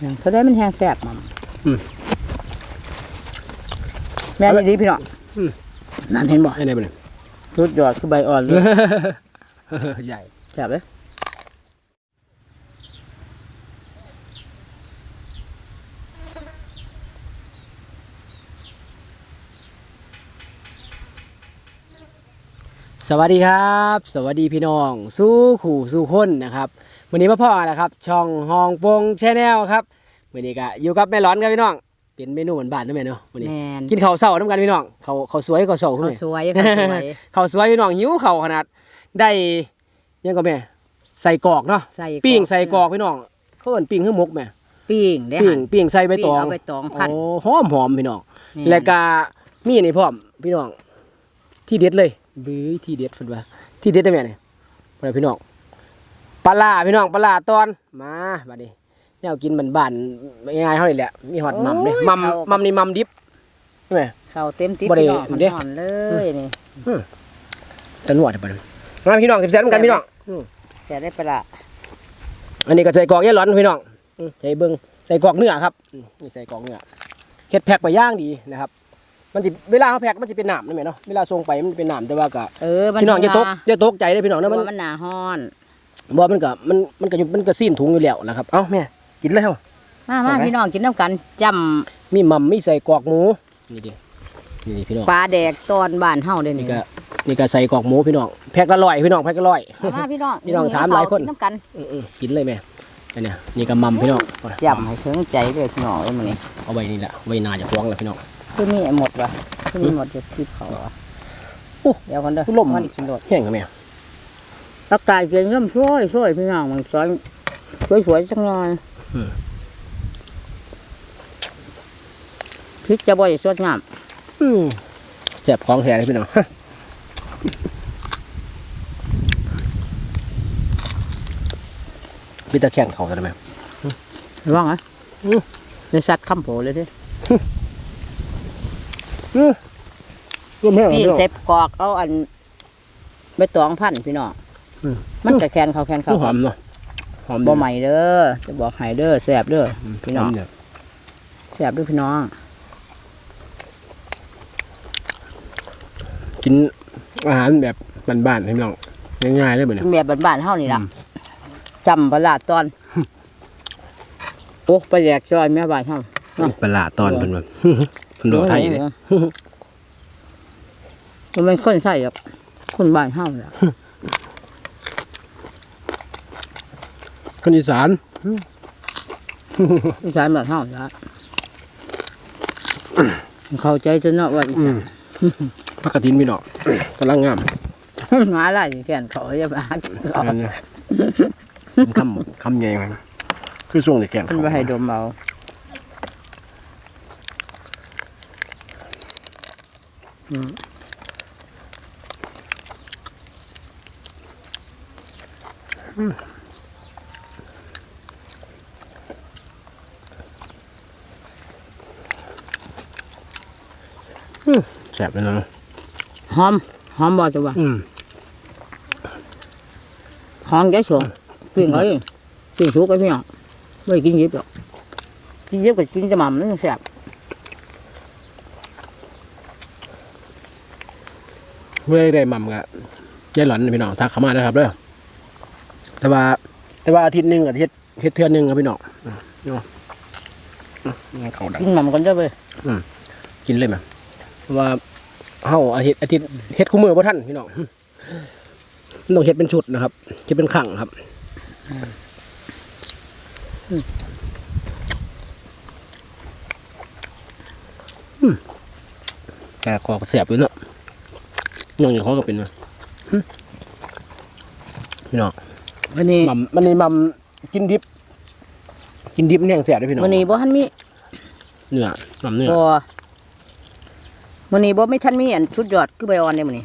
อย่างเขาได้มันแห้งแซ่บมัมอืม แม่นดีพี่น้องอืมนั่นเห็นบ่ไอ้ไหนบ้างเนี่ยสุดยอดคือใบอ่อนเลย ใหญ่แซ่บเลย สวัสดีครับ สวัสดีพี่น้อง สู้ขู่สู้คนนะครับวันนี้มาพ่อนะครับ ช่องฮองปงแชนแนลครับวันนี้ก็อยู่กับแม่ร้อนครับพี่น้อง เป็นเมนูบ้านๆนะแม่เนาะวันนี้แม่น กินข้าวเช้าน้ำกันพี่น้องข้าวข้าวสวยข้าวเช้าขึ้นเขาเลยสวยเขาสวยข้าวสวยพี่น้องหิวข้าวขนาดได้ยังก็แม่ใส่กรอกเนาะใส่ปิ้งใส่กรอกพี่น้องเขาเอิ้นปิ้งคือหมกแม่ปิ้งได้ปิ้หั่งนปิ้งใส่ใบตองปิ้งเอาใบตองพันโอ้หอมหอมพี่น้องม่นแล้วก็มีนี่พร้อมพี่น้อง ที่เด็ดเลยบื้อที่เด็ดฝนว่าที่เด็ดได้ไหมเนี่ยไปพี่น้องปลาร้าพี่น้องปลาร้าตอนมาบัดนี้แนวกินบ้านๆง่ายๆเท่านี้แหละมีหอดหมัมเนี่ยหมัมหมัมนี่หมัมดิบใช่ไหมเข้าเต็มติ๊บบ่ได้พี่น้องมันเด้อ่อนเลยนี่จะนวดไปเลยมาพี่น้องแซ่บๆกันพี่น้องอืมแซ่บได้ปะละอันนี้ก็ใส่กรอกแย่ร้อนพี่น้องอืมใส่เบิ้งใส่กรอกเนื้อครับอืมนี่ใส่กรอกเนื้อเฮ็ดแพ็คไปย่างดีนะครับ มันจะเวลาเขาแพ็คมันจะเป็นหนามนั่นแหละเนาะเวลาส่งไปมันเป็นหนามแต่ว่าก็เออมันพี่น้องอย่าตกหอย่าตกใจเลยพี่น้องนานะมันเพราะว่ามันหนาฮ้อน บ่มันก็มันมันก็อยู่มันก็ซีนถุงอยู่แล้วนะครับเอ้าแม่กินแล้ว มามาเอาไหมพี่น้องกินน้ำกันจมีหม่ำมีใส่กรอกหมูนี่ดินี่ดิพี่น้องำปลาแดกตอนบ้านเฮาเด้นี่นี่ก็นี่ก็ใส่กรอกหมูพี่น้องแพ็คละร้อยพี่น้องแพ็คละร้อย มามาพี่น้องพี่น้องถามหลายคน กิน้ำกันอือๆกินเลยแม่อันเนี้ยนี่ก็หม่ำพี่น้อง จำให้ถึงใจเลยพี่น้องเอ้ยมื้อนี้เอาไว้นี่แหละไว้นาจะฟ้องแล้วพี่น้อง คือมีหมดวะคือมีหมดจะทิพเขาวะโอ้เดี๋ยวกันเด้อลมมันกินรถแห้งกับแม่อากาศเย็นร่มช่วยช่วยพี่น้องมันสวยสวยๆจังเลยพริกจะบ่อยสดงามอืมแซ่บของแท้เลยพี่น้องมีแตะแข่งเขาได้ไหมระวังนะอืมในสัตว์คำโผเลยเดิ ร่วมแห้งพี่พี่เซ็บกอกเอาอันไม่ตองพันพี่น้องมันกะแคนเขาแคนเขาหอมเนาะหอมบ่ใหม่เด้อจะบอกให้เด้อแสบเด้อพี่น้องเสียแสบด้อพี่น้อง กินอาหารแบบบ้านๆพี่น้องง่ายๆเลยบบกินี้นแบบบ้านๆเฮานี่ล่ะจำปลาร้าตอนโอ้ปลาแยกซอยแม่บ้านเฮาปลาตอนเป็นแบบ เป็นโดไทยเลยมันเป็นคนใส่หรอกคนบ้านเฮาแหละคนอีสานอีสานบ้านเฮาละเข้าใจจนเนาะว่าอีอืสามนผักกระถินพี่น้องกำลังงามหมาล่าสิแก่นเขาจะมาหาเขาอันนี้มันคำคำใหญ่ไหมคือส่งในแกนเพิ่นเขาบ่ให้ดมเอา แสบเลยนะหอม หอมบ่จังว่าอืมหอมแก่สวงปิ้งเอ้ยปิ้งสุกไอ้พี่องบ่ได้กินยิบหรอกกินยิบก็กินจะหม่ำนั่นแซ่บ เมื่อได้หม่ำกะยายหลอนพี่น้องทักเข้ามาแล้วครับเด้อแต่ว่า แต่ว่าอาทิตย์หนึ่งกับเฮ็ดเฮ็ดเทื่อหนึงครับพี่น้องอืมเนาะอืมเขาดังกินหม่ำกันเด้อเว้ยกินเลยไหมเพราะว่าเฮาอาทิตย์อาทิตย์เฮ็ดคู่มือบ่ทันพี่น้องมันต้องเฮ็ดเป็นชุดนะครับเฮ็ดเป็นขังครับอืมแต่คอก็เสียบอยู่เนาะ น้องอย่างเขาก็เป็นมาหึพี่น้องวันนี้มัมมันนี่มัมกินดิบ กินดิบมันแห้งเสียบเด้อพี่น้องวันนี้บ่ทันมีเนื้อมัมเนื้อบ่วันนี้บ่ไม่ทันมีอันสุดยอดคือใบอ่อนเด้มื้อนี้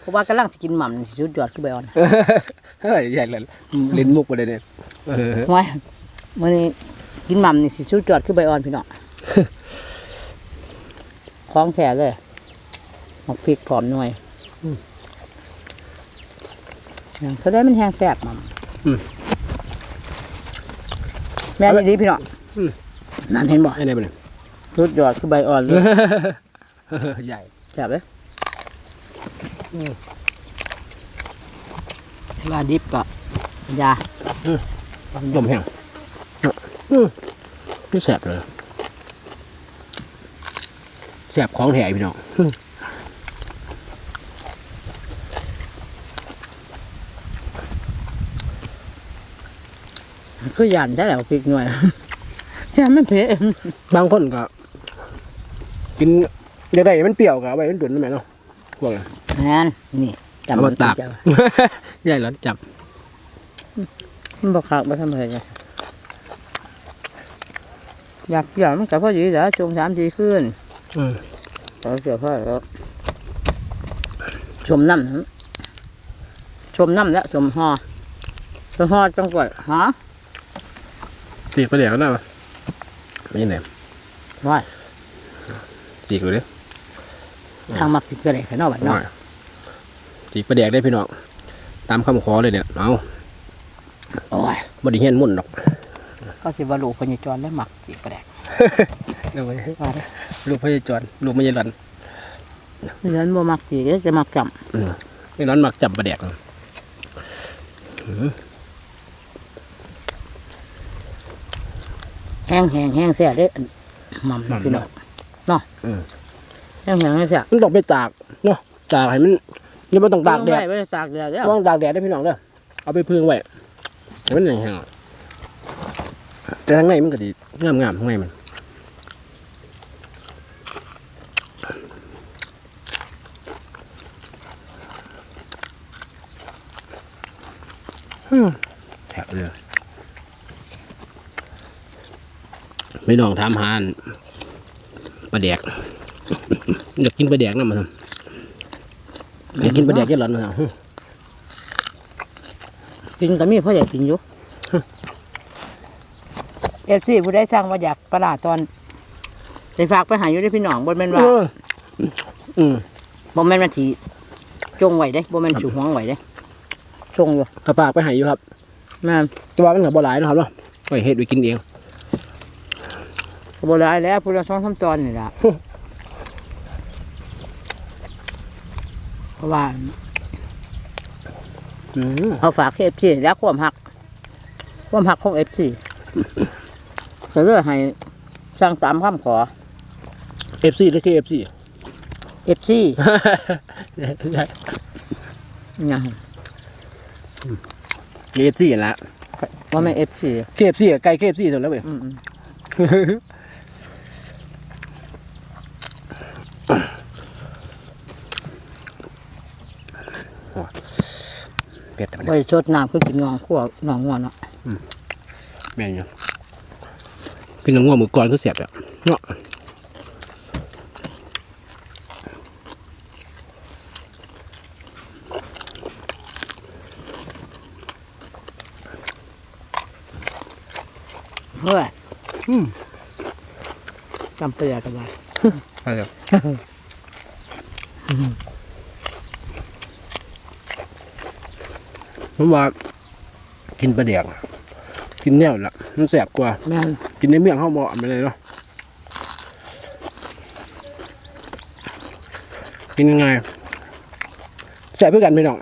เพราะว่ากำลังสิกินหม่ำนี่สิสุดยอดคือใบอ่อนเฮ้ยใหญ่เลยเล่นมุกไปเลยเนี่ยเออไว้มื้อนี้กินหม่ำนี่สิสุดยอดคือใบอ่อนพี่น้องของแท้เลย หมกพริกพร้อมหน่วยอย่างเขาได้มันแห้งแซ่บหม่ำแม่นดีพี่น้องอืม นั่นเห็นบ่ไอ้ไหนบ้างสุดยอดคือใบอ่อนเลยใหญ่จับเลยว่าดิบก็ยาลมแห้งอืมนี่แสบเลยแสบของแถพี่น้อง คือยันได้แล้วพริกหน่วยยันไม่เผ็ดบางคนก็กินอยากได้มันเปรี้ยวก็เอาไปมันตุ๋นนั่นแหละเนาะพวกนั้นนั่นนี่จำเอามาตากจ้ะใหญ่แล้วจับมันบอกขาดมาทำไมเนี่ยอยากอยากมันกับพ่อดีแล้วจงสามทีขึ้นอืมเราเสียพ่อแล้วชมน้ำนะชมน้ำแล้วชมหอชมหอจังกว่าฮะ สีกไปเดี๋ยวนะวะไม่ใช่ไหนว่าสีกเลยดิทางมักสิกระไรขนาดนั้นเนาะสีกไปแดกได้พี่น้องตามคำขอเลยเนี่ยเอาโอ้ยบไดีเฮียนมุ่นหรอกก็สิว่าลูกพญจรและหมักสิกระไรเดี๋ยวไว้ว่าเด้อลูกพญจรลูกไม่ใช่หลันนี่ฉันบ่มักสิเด้อจะมักจนี่ร้อนมักจับประแดกำแห้งแห้งแห้งแซ่บเด้ออันหม่ำพี่น้องเนาะแห้งแห้งแห้งแซ่บมันต้องไปตากเนาะตากให้มันอยังไม่ต้องตากแดดไว้ตากแดดแล้วต้องตากแดดได้พี่น้องเด้อเอาไปพึ่งไว้ให้มันแห้งๆแต่ข้างในมันก็ดีงามงามๆข้างในมันอืมแถบเลย ไม่น้องถามหาอันปลาแดก อยากกินปลาแดกนะมาทำอยากกินปลาแดกเยอะหลอนมาทำกินก็มีพ่ออยากกินอยู่เอฟซีผู้ได้สร้างว่าอยากประหลาดตอนไปฝากไปหาอยู่ได้อพี่น้องบ่แม่นว่าเอออืมบ่แม่นมันสิจงไว้เด้บ่แม่นสิหวงไว้เด้จงอยู่กระปากไปใหายอยู่ครับแม่นแต่ว่ามันกับบ่หลายนะครับเนาะไปเฮ็ดไว้กินเอง ก็บ่หลายแล้วผู้ละ2 3ตอนนี่ล่ะ เพราะว่าอืมเอาฝากเอฟซีแล้วความหัก ความหักของเอฟซีก็เลยให้สร้างตามคำขอเอฟซีหรือเคเอฟซีเอฟซียังเคเอฟซีละว่าไม่เอฟซีเคเอฟซีไก่เคเอฟซีตัวแล้วเว้ยอืม เผ็ดมันไปชดน้ำคือกินงองขั้วงองงอนเนาะแม่นอยู่กินน้ำง่วงมือก่อนก็เสียบแล้วเนาะเฮ้ยอืมจำเปลือกกันไว้ไปแล้ว ผมว่ากินปลาแดกกินแนวละมันแสบกว่า แม่นกินในเมืองเขาเหมาะไปเลยเนาะกินยังไงแสบเพื่อกันไม่น้อง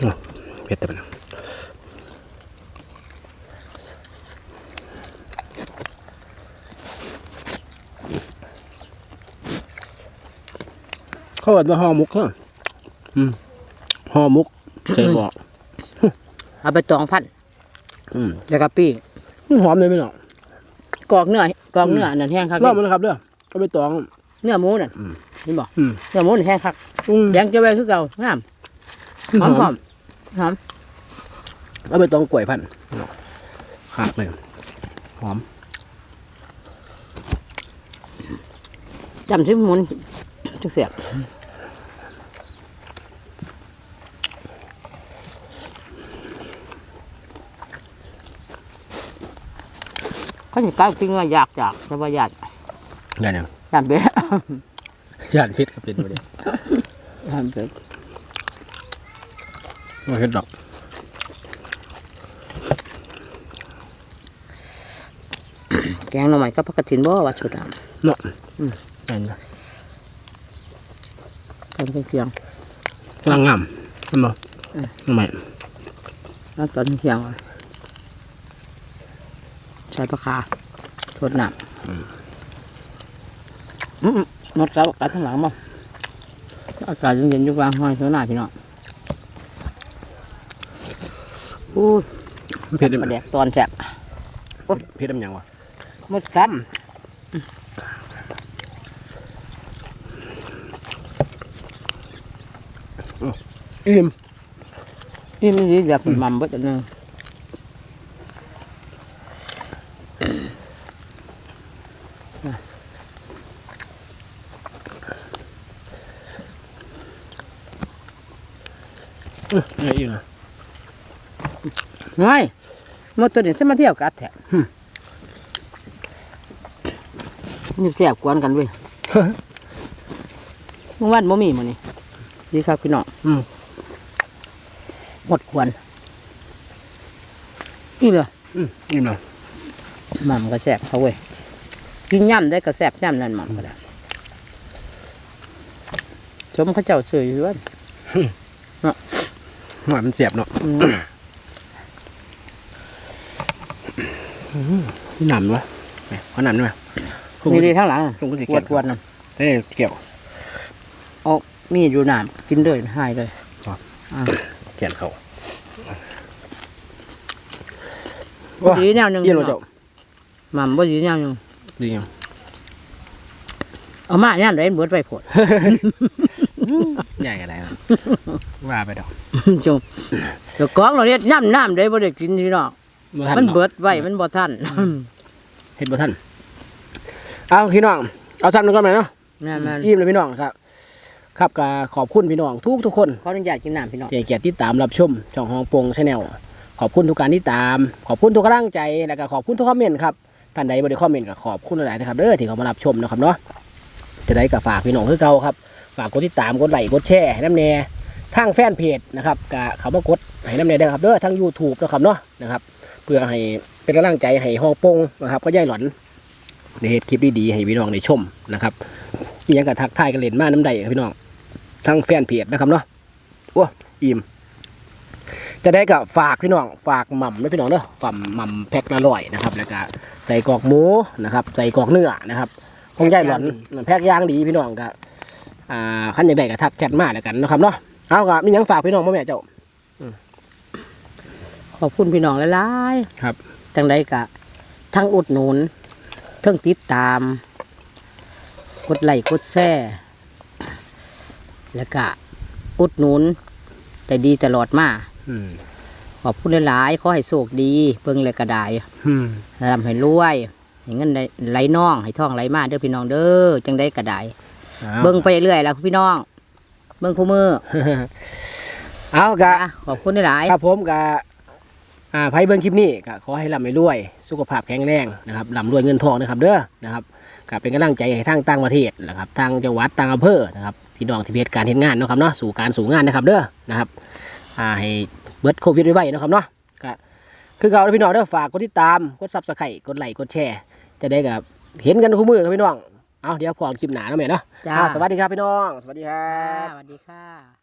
เอาเผ็ดแต่มัน เขาเอิดว่าห่อหมุกเหรออืมห่อหมุกใส่บอกเอาไปตองพันอืมแล้วก็ปิ้งหอมเลยไม่หรอกกอกเนื้อกอกเนื้อนั่นแห้งคักรอบมันนะครับเด้อเอาไปตอง เนื้อหมูนั่นอืมเห็นบ่อืม เนื้อหมูนี่แห้งคักอืมแดงจะไว้คือเก่างามหอมหอมหอมเอาไปตองกล้วยพันธุ์ขาดเลยหอมจำชิมหมุน จุกเสียบเขาจะกลายเป็นว่าอยากจากแต่ว่าอยากได้ยังจำเป็นญาติพิษกับเป็นไปเลยจำเป็นบ่เฮ็ดดอกแกงหน่อไม้กับผักกระถินบ่ว่าชุดอะเนาะอืมนั่นนะ ตอนเที่ยงกำลังงามเห็นบ่ทำไมๆแล้วตอนเที่ยงอะใส่ปลาคาชุดน้ำอืมหมดแล้วกัดทั้งหลังบ่อากาศเย็นๆอยู่กลางห้อยเท่าหน้าพี่น้องอู้ยเผ็ดได้ปไหมลาแดกตอนแซ่บเผ็ดได้มันยังวะหมดกัน อิ่มนี่มันดีอยากมันเบิดอันหนึงอื้อเนี่ยอิ่มนะง่ายหมดตัวนี้จะมาเที่ยวกัดแท้หึนี่แซ่บกวนกันเว้ยเมื่อวานบ่มีมื้อนี้ ดีครับพี่น้องอืมหมดควรนี่เลยอืมอิ่มนะหม่ำก็แซ่บเขาเว้ยกินย่ำได้ก็แซ่บย่ำนั่นหม่ำก็ได้ชมเขาเจ้าซื้ออยู่ว่าหวานมันเสียบเนาะอืมนี่หนำวะแหมขอหนำได้ไหมนี่ดีทั้งหลังลุงก็สิปเก็วบดปวดๆนะเอ้ยเกี่ยวเอา มีดอยู่น้ำกินเลยหายเลยเขียนเขาบ่ดีแนวหนึงเย็นวะเจ้าหม่ำบ่ดีแนวหนึงดียังเอามาย่ำได้เบิดไปโพดใหญ่กันได้ครับว่าไปดอกจงเดี๋ยวกองเราเรียกย่ำน้ำได้บ่ได้กินพี่น้องบ่ทัมันเนาะเบิดไว้มันบ่ทันเฮ็ดบ่ทันเอาพี่น้องเอาซ้ำหนึงก่อนไหมเนาะนั่นนั่นอิ่มเลยพี่น้องครับ ครับก็ขอบคุณพี่น้องทุกทุกๆคนขออนุญาตกินน้ำพี่น้องที่ให้เกียรติติดตามรับชมช่องฮองปงชาแนลขอบคุณทุกการที่ตาม ขอบคุณทุกกำลังใจแล้วก็ขอบคุณทุกคอมเมนต์ครับท่านใดบ่ได้คอมเมนต์ก็ขอบคุณหลายๆนะครับเด้อที่เขามารับชมนะครับเนาะจะได้กับฝากพี่น้องคือเก่าครับฝากกดติดตามกดไลค์กดแชร์ให้น้ำแน่ทางแฟนเพจนะครับก็เขามากดให้น้ำแน่ได้ครับเด้อทาง YouTube นะครับเนาะนะครับเพื่อให้เป็นกำลังใจให้ฮองปงนะครับก็ย่ายหลอนในเหตุคลิปดีๆให้พี่น้องได้ชมนะครับ นี่ยังกับทักทายกันเล่นมาน้ำใดครับพี่น้องทางแฟนเพจนะครับเนาะโอ้อิ่มจะได้กับฝากพี่น้องฝากหม่ำด้วยพี่น้องเด้อฝากหม่ำแพ็คละร้อยนะครับ แล้วก็ใส่กรอกหมูนะครับ ใส่กรอกเนื้อนะครับคงใหญ่หลอนแพ็คย่างดีพี่น้องก็อ่าขั้นอย่างใดก็ทักแชทมาแล้วกันนะครับเนาะเอาก็มีหยังฝากพี่น้องพ่อแม่เจ้าขอบคุณพี่น้องหลายครับๆจังไดกะทั้งอุดหนุนทั้งติดตาม กดไลค์กดแชร์แล้วก็อุดหนุนแต่ดีตลอดมาอืมขอบคุณหลายๆขอให้โชคดีเบิ่งเลยกระไดอืมร่ำให้รวยให้เงินได้ไหลน่องให้ท่องไหลมาเด้อพี่น้องเด้อจังได้กระไดเอาเบิ่งไปเรื่อยแล้วพี่น้อง เบิ่งคู่มือเอากะอะขอบคุณหลายครับผมกะ อ่าไพ่เบิ้งคลิปนี้ก็ขอให้ร่ำให้รวย สุขภาพแข็งแรงนะครับร่ำรวยเงินทองนะครับเด้อนะครับก็เป็นกำลังใจให้ทางต่างประเทศนะครับทางจังหวัดต่างอำเภอนะครับพี่น้องที่เพจการเห็นงานเนาะครับเนาะสู่การสู่งานนะครับเด้อนะครับอ่าให้เบิร์ดโควิดไว้ๆนะครับเนาะก็คือเก่าเด้อพี่น้องเด้อฝากกดติดตามกดซับสไครต์กดไลค์กดแชร์ จะได้กับเห็นกันคู่มือครับพี่น้องเอาเดี๋ยวพอคลิปหนาแล้วแม่เนาะๆจ้า อ่าสวัสดีครับพี่น้อง สวัสดีครัจ้าบสวัสดีค่ะ